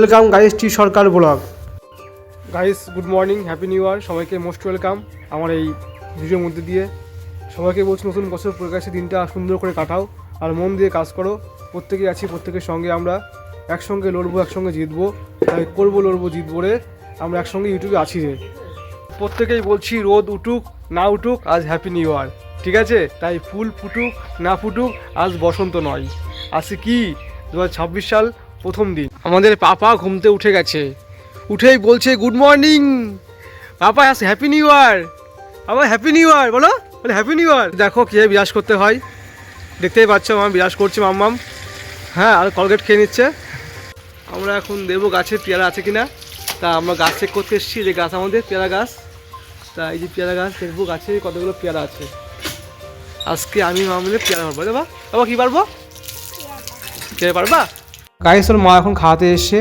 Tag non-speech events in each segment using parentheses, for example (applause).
Welcome guys T Sarkar blog guys good morning happy new year সবাইকে most welcome আমার এই ভিডিওর মধ্যে দিয়ে। সবাইকে বলছি নতুন বছর প্রকাশে দিনটা সুন্দর করে কাটাও আর মন দিয়ে কাজ করো। প্রত্যেকেই আছি, প্রত্যেকের সঙ্গে আমরা একসঙ্গে লড়বো, একসঙ্গে জিতবো। তাই করব, লড়বো, জিতবো রে। আমরা একসঙ্গে ইউটিউবে আছি রে। প্রত্যেকেই বলছি রোদ উঠুক, না উঠুক, আজ হ্যাপি নিউ ইয়ার ঠিক আছে? তাই ফুল ফুটুক, না ফুটুক, আজ বসন্ত নয়। আজকে কি? দু সাল প্রথম দিন। আমাদের পাপা ঘুমতে উঠে গেছে। উঠেই বলছে গুড মর্নিং পাপা, আজ হ্যাপি নিউ ইয়ার আবার হ্যাপি নিউ ইয়ার বলো, বলে হ্যাপি নিউ ইয়ার দেখো কীভাবে বিরাজ করতে হয়। দেখতেই পাচ্ছ আমার বিরাজ করছে, মাম্মাম। হ্যাঁ আর কলগেট খেয়ে নিচ্ছে। আমরা এখন দেবো গাছে পেয়ারা আছে কিনা। তা আমরা গাছ চেক করতে এসেছি যে গাছ আমাদের, পেয়ারা গাছ। তা এই যে পেয়ারা গাছ, দেখব গাছে কতগুলো পেয়ারা আছে। আজকে আমি মামলে পেয়ারা পারব দেবা বাবা, কী পারব খেতে পারবা? গাইস ওর মা এখন খাওয়াতে এসছে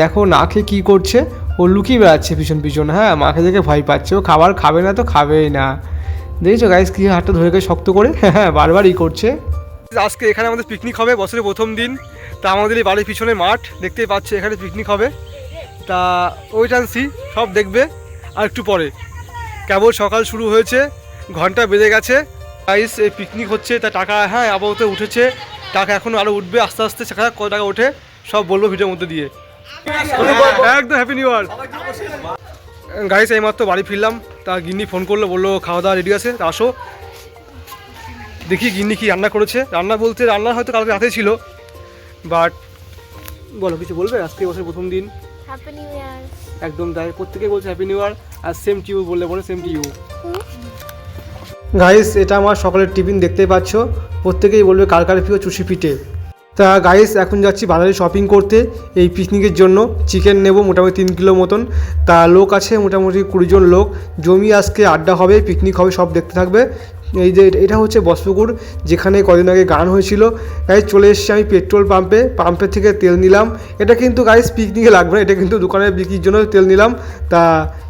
দেখো না খেয়ে কী করছে। ও লুকিয়ে বেড়াচ্ছে পিছন পিছন হ্যাঁ মাকে দেখে ভয় পাচ্ছে। ও খাবার খাবে না তো খাবেই না। দেখেছ গাইস কি হাতটা ধরে শক্ত করে? হ্যাঁ বারবারই করছে। আজকে এখানে আমাদের পিকনিক হবে, বছরের প্রথম দিন। তা আমাদের এই বাড়ির পিছনে মাঠ, দেখতেই পাচ্ছে এখানে পিকনিক হবে। তা ওই টানসি সব দেখবে। আর একটু পরে। কেবল সকাল শুরু হয়েছে, ঘণ্টা বেজে গেছে। গাইস এই পিকনিক হচ্ছে, তা টাকা হ্যাঁ আপাতত উঠেছে। টাকা এখন আরও উঠবে আস্তে আস্তে সেখানে কত টাকা ওঠে সব বলব ভিডিওর মধ্যে দিয়ে। একদম হ্যাপি নিউ ইয়ার গাইস এইমাত্র বাড়ি ফিরলাম তা গিন্নি ফোন করল বলল খাওয়া দাওয়া রেডি আছে তা আসো। দেখি গিন্নি কি রান্না করেছে। রান্না বলতে রান্না হয়তো কালকে রাতে ছিল বাট বলো কিছু বলবে? আজকে বছর প্রথম দিন। হ্যাপি নিউ ইয়ার একদম তাই প্রত্যেকে বলছে হ্যাপি নিউ ইয়ার আর সেম টিউ বললে বলে সেম টিউ গাইস এটা আমার সকালের টিফিন দেখতেই পাচ্ছ। প্রত্যেকেই বলবে কার কার প্রিয় চুষি পিঠে। তা গাইস এখন যাচ্ছি বাজারে শপিং করতে। এই পিকনিকের জন্য চিকেন নেব মোটামুটি তিন কিলো মতন। তা লোক আছে মোটামুটি কুড়িজন লোক। জমি আজকে আড্ডা হবে পিকনিক হবে, সব দেখতে থাকবে। এই যে এটা হচ্ছে বসপুকুর, যেখানে কদিন আগে গান হয়েছিল। গাইস চলে এসেছি আমি পেট্রোল পাম্পে। পাম্পের থেকে তেল নিলাম। এটা কিন্তু গাইস পিকনিকে লাগবে না। এটা কিন্তু দোকানে বিক্রির জন্য তেল নিলাম। তা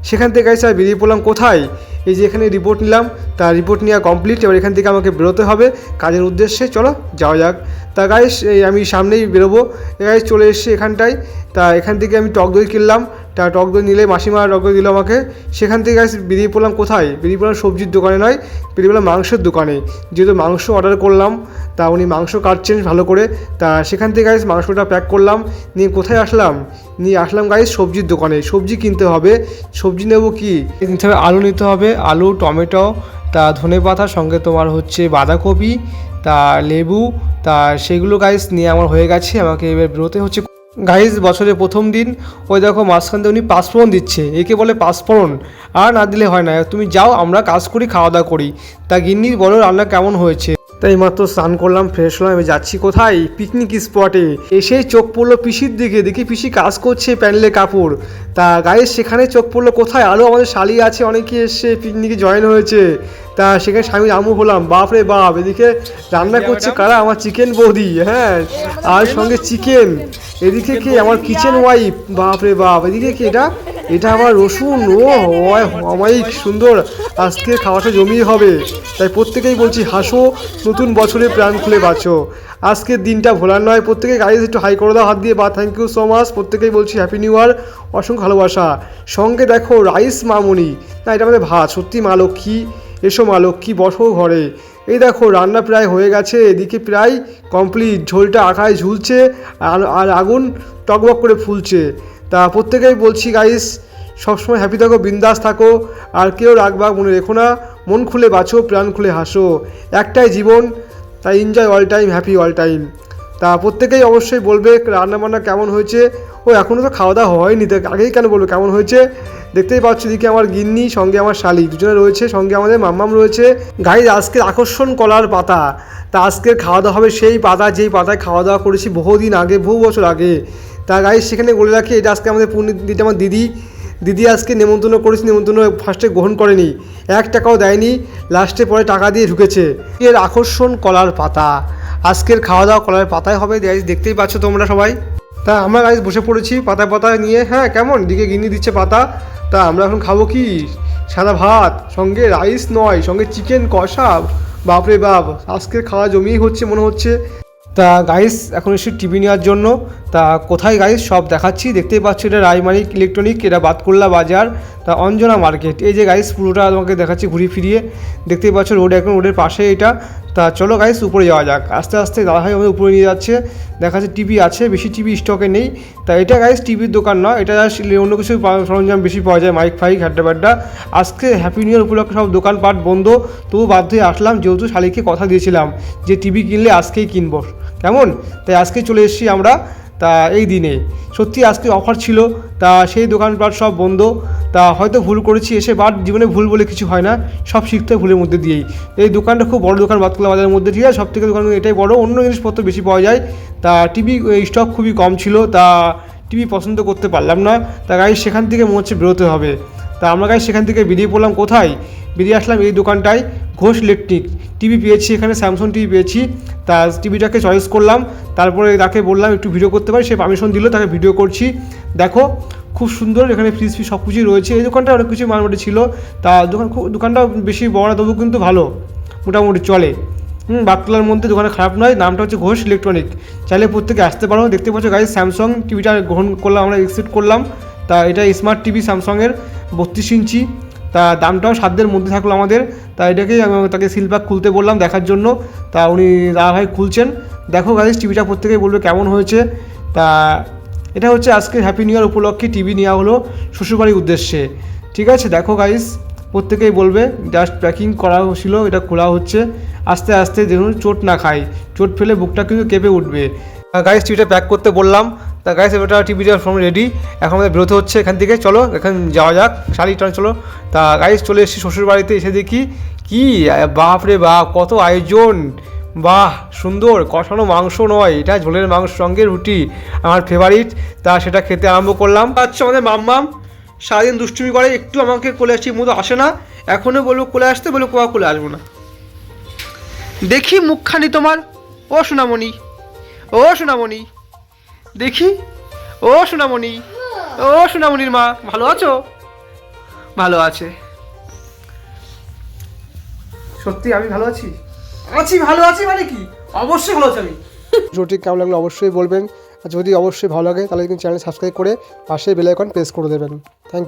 সেখান থেকে গাইস আর বেরিয়ে পড়লাম কোথায়? এই যে এখানে রিপোর্ট নিলাম। তা রিপোর্ট নেওয়া কমপ্লিট এবার এখান থেকে আমাকে বেরোতে হবে কাজের উদ্দেশ্যে। চলো, যাওয়া যাক। তা গাইস আমি সামনেই বেরোবো। গাইস চলে এসেছি এখানটায়। তা এখান থেকে আমি টক দই কিনলাম। তা টক দই নিলে মাসিমা টক দই দিল আমাকে। সেখান থেকে গাইস বেরিয়ে পড়লাম কোথায়? বেরিয়ে পড়লাম সবজির দোকানে নয়, বেরিয়ে পড়লাম মাংসের দোকানে। যেহেতু মাংস অর্ডার করলাম, তা উনি মাংস কাটছেন ভালো করে। তা সেখান থেকে গাইস মাংসটা প্যাক করলাম, নিয়ে কোথায় আসলাম? নিয়ে আসলাম গাইস সবজির দোকানে। সবজি কিনতে হবে। সবজি নেব কি? নিতে হবে আলু নিতে হবে, আলু, টমেটো, তা ধনে পাতা, সঙ্গে তোমার হচ্ছে বাঁধাকপি, তা লেবু, তা সেগুলো গাইস নিয়ে আমার হয়ে গেছে। আমাকে এবার বেরোতে হচ্ছে গাইস বছরের প্রথম দিন, ওই দেখো মাঝখান দিয়ে উনি পাঁচফোড়ন দিচ্ছে। একে বলে পাঁচফোড়ন। আর না দিলে হয় না। তুমি যাও, আমরা কাজ করি খাওয়া দাওয়া করি। তা গিন্নি, বলো রান্না কেমন হয়েছে? তাই মাত্র স্নান করলাম ফ্রেশ হলাম আমি যাচ্ছি কোথায়? পিকনিক স্পটে এসে চোখ পড়ল পিসির দিকে। দেখি পিসি কাজ করছে প্যান্ডেলে কাপড়। তা গায়ের সেখানে চোখ পড়ল কোথায়? আরও আমাদের শালি আছে অনেকে এসে পিকনিকে জয়েন হয়েছে। তা সেখানে স্বামী আমু হলাম বাপ রে বাপ এদিকে রান্না করছে কারা? আমার চিকেন বৌদি হ্যাঁ আর সঙ্গে চিকেন এদিকে কি? আমার কিচেন ওয়াইফ বাপ রে বাপ। এদিকে কি? এটা এটা আমার রসুন ও অমায়িক সুন্দর আজকে খাওয়াটা জমিয়ে হবে। তাই প্রত্যেকেই বলছি হাসো নতুন বছরে প্রাণ খুলে বাঁচো। আজকের দিনটা ভোলার নয় প্রত্যেকে গাড়ি একটু হাই করে দাও হাত দিয়ে বা থ্যাংক ইউ সো মাচ প্রত্যেকেই বলছি হ্যাপি নিউ ইয়ার অসংখ্য ভালোবাসা। সঙ্গে দেখো রাইস মামুনি। না, এটা আমাদের ভাত। সত্যি মা লক্ষ্মী, এসো মা লক্ষ্মী, বসো ঘরে। এই দেখো, রান্না প্রায় হয়ে গেছে। এদিকে প্রায় কমপ্লিট ঝোলটা আকায় ঝুলছে আর আর আগুন টকবক করে ফুলছে। তা প্রত্যেকেই বলছি গাইস সবসময় হ্যাপি থাকো, বিন্দাস থাকো। আর কেউ রাখবা মনে রেখো না। মন খুলে বাঁচো, প্রাণ খুলে হাসো। একটাই জীবন, তাই enjoy all time happy all time তা প্রত্যেকেই অবশ্যই বলবে রান্না বান্না কেমন হয়েছে। ও এখনও তো খাওয়া দাওয়া হয়নি, তো আগেই কেন বলব কেমন হয়েছে? দেখতেই পাচ্ছ দিকে আমার গিন্নি, সঙ্গে আমার শালি, দুজনে রয়েছে, সঙ্গে আমাদের মাম্মাম রয়েছে। গাইজ আজকের আকর্ষণ কলার পাতা। তা আজকের খাওয়া দাওয়া হবে সেই পাতা, যেই পাতায় খাওয়া দাওয়া করেছি বহুদিন আগে, বহু বছর আগে। তা গাইজ সেখানে বলে রাখি, এটা আজকে আমাদের পূর্ণিদিটা আমার দিদি। দিদি আজকে নেমন্তন্ন করেছি, নেমন্তন্ন ফার্স্টে গ্রহণ করেনি। এক টাকাও দেয়নি, লাস্টে পরে টাকা দিয়ে ঢুকেছে। এর আকর্ষণ কলার পাতা। আজকের খাওয়া দাওয়া কলার পাতায় হবে গাইজ দেখতেই পাচ্ছ তোমরা সবাই। তা আমরা গাইজ বসে পড়েছি পাতা পাতা নিয়ে। হ্যাঁ কেমন? দিকে গিনি দিচ্ছে পাতা। তা আমরা এখন খাব কি? সাদা ভাত, সঙ্গে রাইস নয়, সঙ্গে চিকেন কষা। বাপরে বাপ, আজকের খাওয়া জমিয়েই হচ্ছে মনে হচ্ছে। তা গাইস এখন এসে টিভি নেওয়ার জন্য। তা, কোথায় গাইস সব দেখাচ্ছি। দেখতেই পাচ্ছ এটা রায়মানিক ইলেকট্রনিক, এটা বাতকুল্লা বাজার। তা, অঞ্জনা মার্কেট। এই যে গাইস পুরোটা তোমাকে দেখাচ্ছি ঘুরিয়ে ফিরিয়ে। দেখতেই পাচ্ছ রোড, এখন রোডের পাশে এটা। তা চলো গাইস উপরে যাওয়া যাক। আস্তে আস্তে দাদা দাদাভাই আমাদের উপরে নিয়ে যাচ্ছে। দেখা যাচ্ছে টিভি আছে, বেশি টিভি স্টকে নেই। তা এটা গাইস টিভির দোকান নয়। এটা অন্য কিছু সরঞ্জাম বেশি পাওয়া যায় মাইক ফাইক, হাড্ডা আজকে হ্যাপি নিউ ইয়ার উপলক্ষে সব দোকানপাট বন্ধ। তবু বাধ্য হয়ে আসলাম, যেহেতু শালিকে কথা দিয়েছিলাম যে টিভি কিনলে আজকেই কিনব। কেমন? তাই আজকে চলে এসেছি আমরা। তা এই দিনে। সত্যি আজকে অফার ছিল, তা সেই দোকানপাট সব বন্ধ। তা হয়তো ভুল করেছি, এসে বাট জীবনে ভুল বলে কিছু হয় না, সব শিখতে হয় ভুলের মধ্যে দিয়েই। এই দোকানটা খুব বড় দোকান, বাতকুলা বাজারের মধ্যে, ঠিক আছে? সবথেকে দোকান এটাই বড়। অন্য জিনিসপত্র বেশি পাওয়া যায়। তা টিভি স্টক খুবই কম ছিল, তা টিভি পছন্দ করতে পারলাম না। তা গাড়ি সেখান থেকে মনে হচ্ছে বেরোতে হবে। তা আমরা গাড়ি সেখান থেকে বেরিয়ে পড়লাম কোথায়? বেরিয়ে আসলাম এই দোকানটায়, ঘোষ ইলেকট্রিক। টিভি পেয়েছি এখানে স্যামসং টিভি পেয়েছি। তা টিভিটাকে চয়েস করলাম, তারপরে তাকে বললাম একটু ভিডিও করতে পারি, সে পারমিশন দিল, তাকে ভিডিও করছি। দেখো, খুব সুন্দর এখানে ফ্রিজ ফ্রিজ সব কিছুই রয়েছে। এই দোকানটা অনেক কিছু মোটামুটি ছিল। তা দোকান খুব দোকানটা বেশি বড় তবু কিন্তু ভালো। মোটামুটি চলে। হুম বাতকুলার মধ্যে দোকানে খারাপ নয়, নামটা হচ্ছে ঘোষ ইলেকট্রনিক। চাইলে প্রত্যেকে আসতে পারো, দেখতে পাচ্ছ গাড়ি স্যামসং টিভিটা গ্রহণ করলাম, আমরা এক্সিট করলাম। তা এটা স্মার্ট টিভি স্যামসংয়ের বত্রিশ ইঞ্চি। তা দামটাও সাধ্যের মধ্যে থাকল আমাদের। তা এটাকেই আমি তাকে সিলপ্যাক খুলতে বললাম দেখার জন্য। তা উনি ভাই খুলছেন। দেখো গাইজ টিভিটা প্রত্যেকেই বলবে কেমন হয়েছে। তা এটা হচ্ছে আজকে হ্যাপি নিউ ইয়ার উপলক্ষে টিভি নেওয়া হলো শ্বশুরবাড়ির উদ্দেশ্যে। ঠিক আছে, দেখো গাইস প্রত্যেকেই বলবে জাস্ট প্যাকিং করা ছিল, এটা খোলা হচ্ছে। আস্তে আস্তে দেখুন চোট না খায়। চোট ফেলে বুকটা কিন্তু কেঁপে উঠবে। গাইস টিভিটা প্যাক করতে বললাম। তা গাইস এবার টিভিটা ফর্ম রেডি এখন আমাদের বেরোতে হচ্ছে এখান থেকে। চলো, এখন যাওয়া যাক। শাড়ি টান চলো। তা গাইস চলে এসেছি শ্বশুর বাড়িতে এসে দেখি কি বাপ রে বাপ, কত আয়োজন। বাহ, সুন্দর। কষানো মাংস নয়। এটা ঝোলের মাংস সঙ্গে রুটি। আমার ফেভারিট তা সেটা খেতে আরম্ভ করলাম। আচ্ছা আমাদের মাম্মাম সারাদিন দুষ্টুমি করে, একটু আমাকে কোলে আসছি মতো আসে না। এখনও বলব কোলে আসতে, বলব কোয়া কোলে আসব না। দেখি মুখখানি তোমার। ও সোনামণি। ও সোনামণি। দেখি। ও সোনামণি, ও সোনামণির মা, ভালো আছো? ভালো আছে। সত্যি আমি ভালো আছি? আছি, ভালো আছি মানে কি? অবশ্যই ভালো আছি ভিডিওটি (laughs) কেমন লাগল অবশ্যই বলবেন। আর যদি অবশ্যই ভালো লাগে, তাহলে কিন্তু চ্যানেল সাবস্ক্রাইব করে পাশে বেল আইকন প্রেস করে দেবেন। থ্যাংক